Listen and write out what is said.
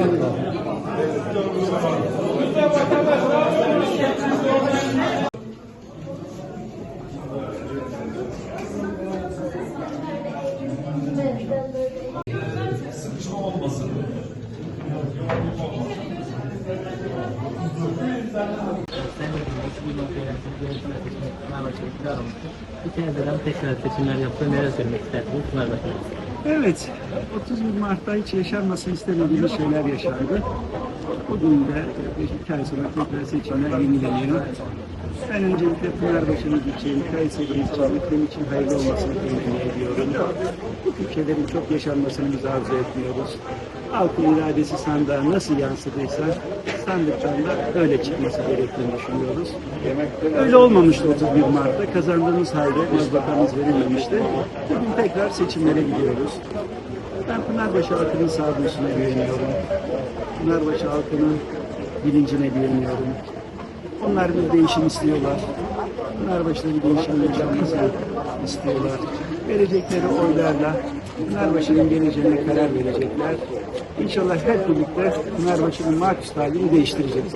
Sayın Bakanım, 2016 yönetimi yönetim seçimi Fenerbahçe iktidar olmuştu. Bir kere dönem tekrar seçimler yaptı. Neler söylemek istersiniz? Evet, 31 Mart'ta hiç yaşanmasını istemediğimiz şeyler yaşandı. Bugün de iki ay sonra tekrar seçimler yenileniyor. Ben öncelikle Pınarbaşı'nın için, Kayseri için, ülkem için hayırlı olmasını temenni ediyorum. Bu tip şeylerin çok yaşanmasını biz arzu etmiyoruz. Halkın iradesi sandığa nasıl yansıdıysa sandıktan da öyle çıkması gerektiğini düşünüyoruz. Öyle olmamıştı 31 Mart'ta. Kazandığımız halde mazbatamız verilmemişti. Bugün tekrar seçimlere gidiyoruz. Ben Pınarbaşı halkının sağduyusuna güveniyorum. Pınarbaşı halkının bilincine güveniyorum. Onlar bir değişim istiyorlar. Pınarbaşı'da bir değişim yaşanmasını istiyorlar. Verecekleri oylarla Pınarbaşı'nın geleceğine karar verecekler. İnşallah hep birlikte Pınarbaşı'nın markus halini değiştireceğiz.